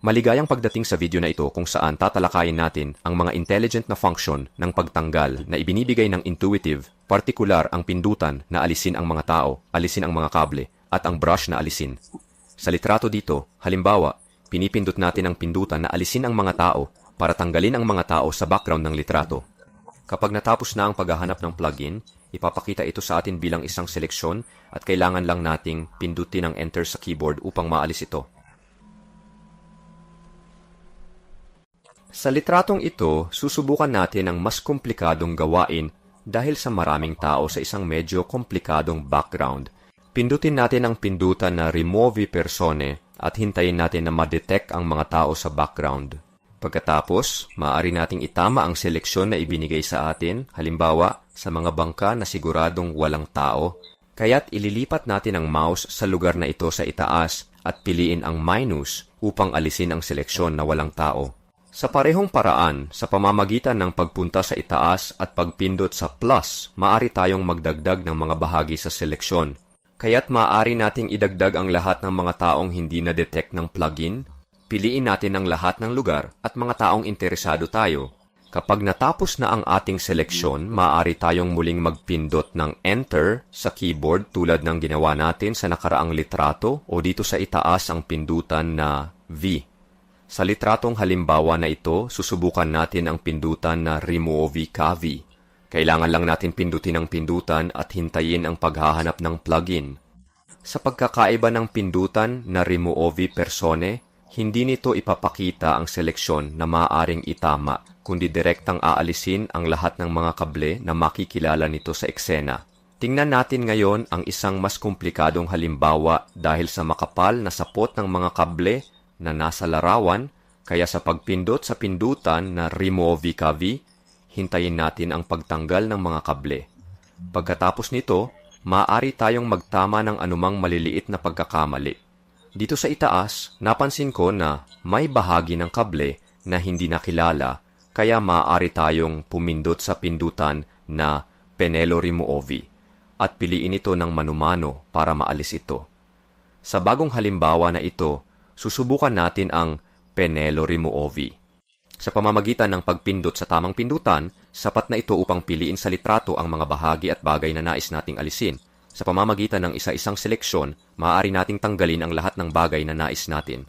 Maligayang pagdating sa video na ito kung saan tatalakayin natin ang mga intelligent na function ng pagtanggal na ibinibigay ng intuitive, partikular ang pindutan na alisin ang mga tao, alisin ang mga kable, at ang brush na alisin. Sa litrato dito, halimbawa, pinipindot natin ang pindutan na alisin ang mga tao para tanggalin ang mga tao sa background ng litrato. Kapag natapos na ang paghahanap ng plugin, ipapakita ito sa atin bilang isang seleksyon at kailangan lang nating pindutin ang enter sa keyboard upang maalis ito. Sa litratong ito, susubukan natin ang mas komplikadong gawain dahil sa maraming tao sa isang medyo komplikadong background. Pindutin natin ang pindutan na Remove Persone at hintayin natin na ma-detect ang mga tao sa background. Pagkatapos, maaari nating itama ang seleksyon na ibinigay sa atin, halimbawa, sa mga bangka na siguradong walang tao. Kaya't ililipat natin ang mouse sa lugar na ito sa itaas at piliin ang minus upang alisin ang seleksyon na walang tao. Sa parehong paraan, sa pamamagitan ng pagpunta sa itaas at pagpindot sa plus, maaari tayong magdagdag ng mga bahagi sa seleksyon. Kaya't maaari nating idagdag ang lahat ng mga taong hindi na-detect ng plugin, piliin natin ang lahat ng lugar at mga taong interesado tayo. Kapag natapos na ang ating seleksyon, maaari tayong muling magpindot ng Enter sa keyboard tulad ng ginawa natin sa nakaraang litrato o dito sa itaas ang pindutan na V. Sa litratong halimbawa na ito, susubukan natin ang pindutan na Remove Kavi. Kailangan lang natin pindutin ang pindutan at hintayin ang paghahanap ng plugin. Sa pagkakaiba ng pindutan na Remove Persone, hindi nito ipapakita ang seleksyon na maaaring itama, kundi direktang aalisin ang lahat ng mga kable na makikilala nito sa eksena. Tingnan natin ngayon ang isang mas komplikadong halimbawa dahil sa makapal na sapot ng mga kable na nasa larawan, kaya sa pagpindot sa pindutan na Remove Kavi, hintayin natin ang pagtanggal ng mga kable. Pagkatapos nito, maaari tayong magtama ng anumang maliliit na pagkakamali. Dito sa itaas, napansin ko na may bahagi ng kable na hindi nakilala, kaya maaari tayong pumindot sa pindutan na Penelo Remove at piliin ito ng manumano para maalis ito. Sa bagong halimbawa na ito, susubukan natin ang Penelo Remove. Sa pamamagitan ng pagpindot sa tamang pindutan, sapat na ito upang piliin sa litrato ang mga bahagi at bagay na nais nating alisin. Sa pamamagitan ng isa-isang seleksyon, maaari nating tanggalin ang lahat ng bagay na nais natin.